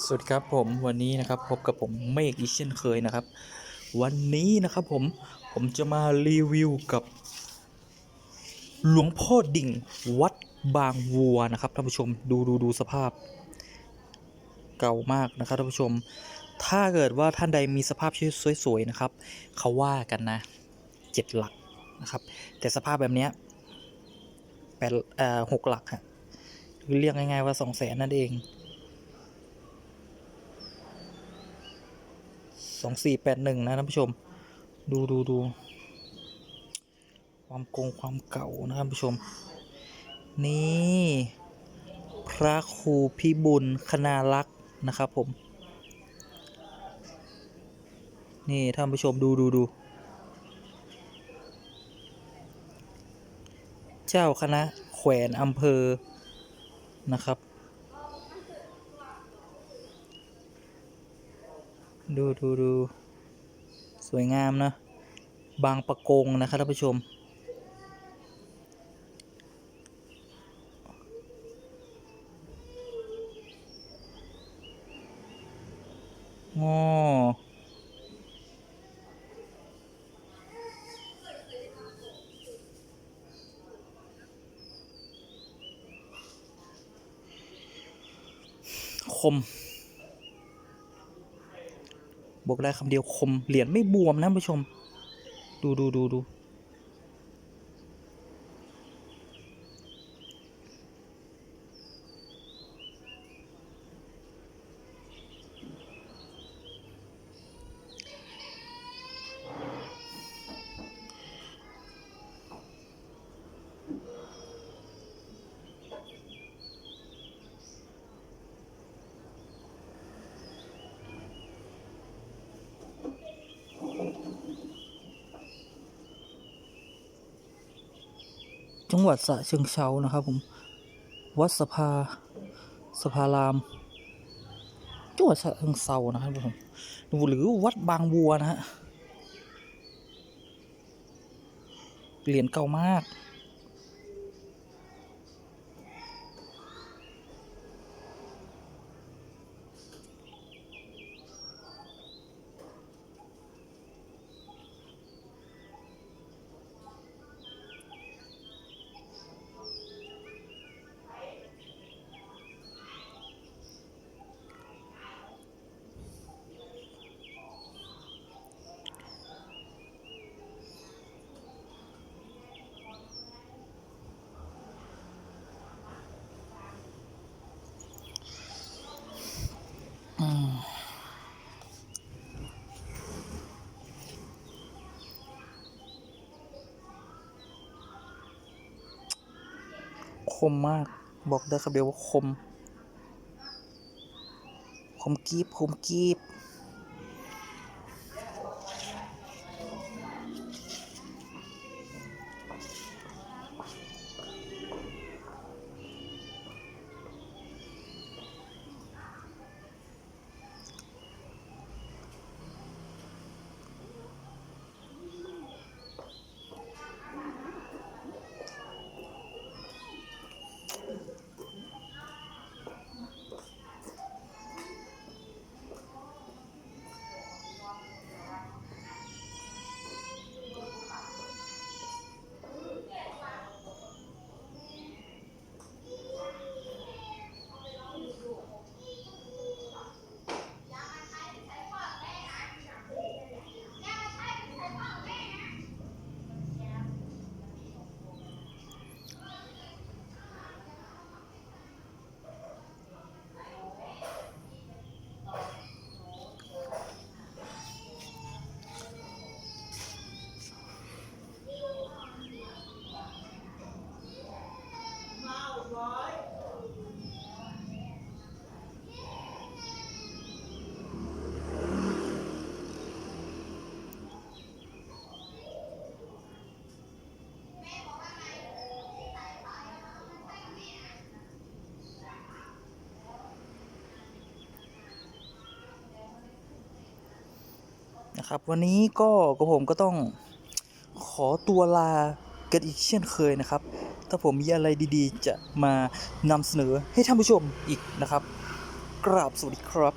สวัสดีครับผมวันนี้นะครับพบกับผมเมฆอีกเช่นเคยนะครับ วันนี้นะครับผมผมจะมารีวิวกับ หลวงพ่อดิ่งวัดบางวัวนะครับท่านผู้ชมดูดูดูสภาพ เก่ามากนะครับท่านผู้ชม ถ้าเกิดว่าท่านใดมีสภาพสวยๆนะครับเขาว่ากันนะเจ็ดหลักนะครับ แต่สภาพแบบเนี้ยแปดเอ่อหกหลักฮะเรียกง่ายๆว่าสองแสนนั่นเอง สองสี่แปดหนึ่งนะท่านผู้ชม ดูดูดูความโกงความเก่านะท่านผู้ชม นี่ พระครูพิบุญคณารักษ์นะครับผม นี่ท่านผู้ชมดูดูดูเจ้าคณะแขวนอำเภอนะครับ ดูดูดูสวยงามนะ บางประกงนะครับท่านผู้ชมอ๋อคม บอกได้คำเดียวคมเหรียญไม่บวมนะผู้ชม ดูดูดูดู จังหวัดสระเชิงเซานะครับผมวัดสภาสภารามจังหวัดสะเชิงเซานะครับผมหรือวัดบางบัวนะฮะเหรียญเก่ามาก มมาก บอกได้คำเดียวว่าคม คมกีบคมกีบ นะครับ วันนี้ก็กับผมก็ต้องขอตัวลากันอีกเช่นเคยนะครับ ถ้าผมมีอะไรดีๆ จะมานำเสนอให้ท่านผู้ชมอีกนะครับ กราบสวัสดีครับ